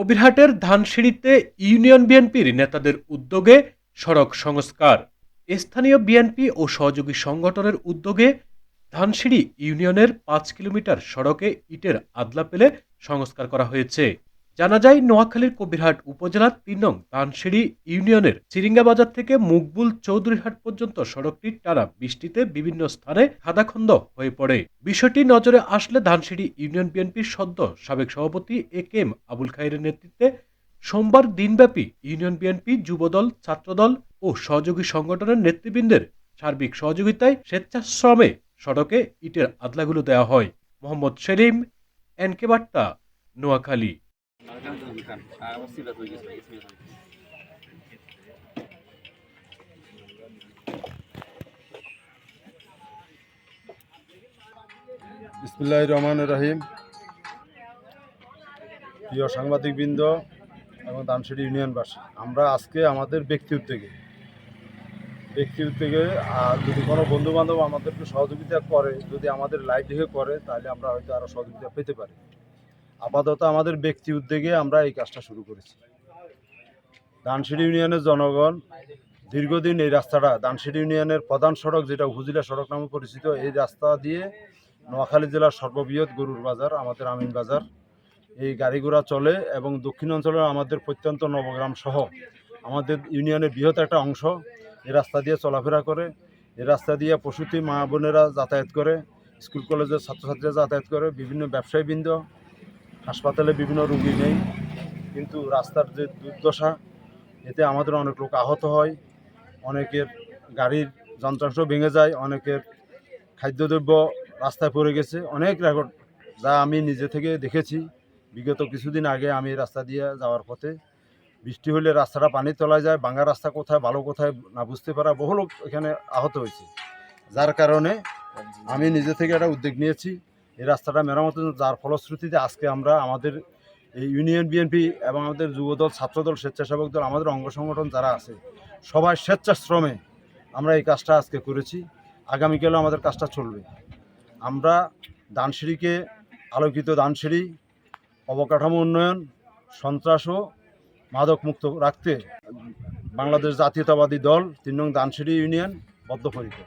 কবিরহাটের ধানসিঁড়িতে union বিএনপির নেতাদের উদ্যোগে সড়ক সংস্কার। স্থানীয় বিএনপি ও সহযোগী সংগঠনের উদ্যোগে ধানসিঁড়ি ইউনিয়নের পাঁচ কিলোমিটার সড়কে ইটের আদলা পেলে সংস্কার করা হয়েছে। জানা যায়, নোয়াখালীর কবিরহাট উপজেলার তিন নং ধানসিঁড়ি ইউনিয়নের চিরিঙ্গা বাজার থেকে মুকবুল চৌধুরীহাট পর্যন্ত সড়কটির টানা বৃষ্টিতে বিভিন্ন স্থানে খাদাখন্দ হয়ে পড়ে। বিষয়টি নজরে আসলে ধানসিঁড়ি ইউনিয়ন বিএনপির সদ্য সাবেক সভাপতি এ কে এম আবুল খাইরের নেতৃত্বে সোমবার দিনব্যাপী ইউনিয়ন বিএনপি যুবদল, ছাত্রদল ও সহযোগী সংগঠনের নেতৃবৃন্দের সার্বিক সহযোগিতায় স্বেচ্ছাশ্রমে সড়কে ইটের আদলাগুলো দেওয়া হয়। মোহাম্মদ সেলিম, এনকে বার্তা, নোয়াখালী। বিসমুল্লাহ রহমান রহিম প্রিয় সাংবাদিকবৃন্দ এবং দানসিড়ি ইউনিয়নবাসী, আমরা আজকে আমাদের ব্যক্তি উদ্যোগে ব্যক্তি উদ্যোগে আর যদি কোনো বন্ধু বান্ধব আমাদেরকে সহযোগিতা করে, যদি আমাদের লাইভ দেখে করে, তাহলে আমরা হয়তো আরও সহযোগিতা পেতে পারি। আপাতত আমাদের ব্যক্তি উদ্যোগে আমরা এই কাজটা শুরু করেছি। দানসিড়ি ইউনিয়নের জনগণ দীর্ঘদিন এই রাস্তাটা দানসিড়ি ইউনিয়নের প্রধান সড়ক যেটা উপজেলা সড়ক নামে পরিচিত, এই রাস্তা দিয়ে নোয়াখালী জেলার সর্ববৃহৎ গরুর বাজার, আমাদের আমিন বাজার, এই গাড়ি ঘোড়া চলে এবং দক্ষিণ অঞ্চলের আমাদের প্রত্যন্ত নবগ্রাম সহ আমাদের ইউনিয়নের বৃহৎ একটা অংশ এই রাস্তা দিয়ে চলাফেরা করে। এই রাস্তা দিয়ে পশুতি মা বোনেরা যাতায়াত করে, স্কুল কলেজের ছাত্রছাত্রীরা যাতায়াত করে, বিভিন্ন ব্যবসায়ীবৃন্দ হাসপাতালে বিভিন্ন রুগী নেই, কিন্তু রাস্তার যে দুর্দশা, এতে আমাদের অনেক লোক আহত হয়, অনেকের গাড়ির যন্ত্রাংশ ভেঙে যায়, অনেকের খাদ্যদ্রব্য রাস্তায় পড়ে গেছে। অনেক রেকর্ড যা আমি নিজে থেকে দেখেছি। বিগত কিছুদিন আগে আমি রাস্তা দিয়ে যাওয়ার পথে বৃষ্টি হলে রাস্তাটা পানি তলায় যায় ভাঙা রাস্তা কোথায়, ভালো কোথায় না বুঝতে পারা বহু লোক এখানে আহত হয়েছে। যার কারণে আমি নিজে থেকে একটা উদ্যোগ নিয়েছি। এই রাস্তাটা মেরামত যার ফলশ্রুতিতে আজকে আমরা আমাদের এই ইউনিয়ন বিএনপি এবং আমাদের যুবদল, ছাত্রদল, স্বেচ্ছাসেবক দল, আমাদের অঙ্গ সংগঠন যারা আছে, সবাই স্বেচ্ছাশ্রমে আমরা এই কাজটা আজকে করেছি। আগামীকালও আমাদের কাজটা চলবে। আমরা দানসিঁড়িকে আলোকিত দানসিঁড়ি অবকাঠামো উন্নয়ন সন্ত্রাস ও মাদক মুক্ত রাখতে বাংলাদেশ জাতীয়তাবাদী দল, তিন নং দানসিঁড়ি ইউনিয়ন বদ্ধপরিকর।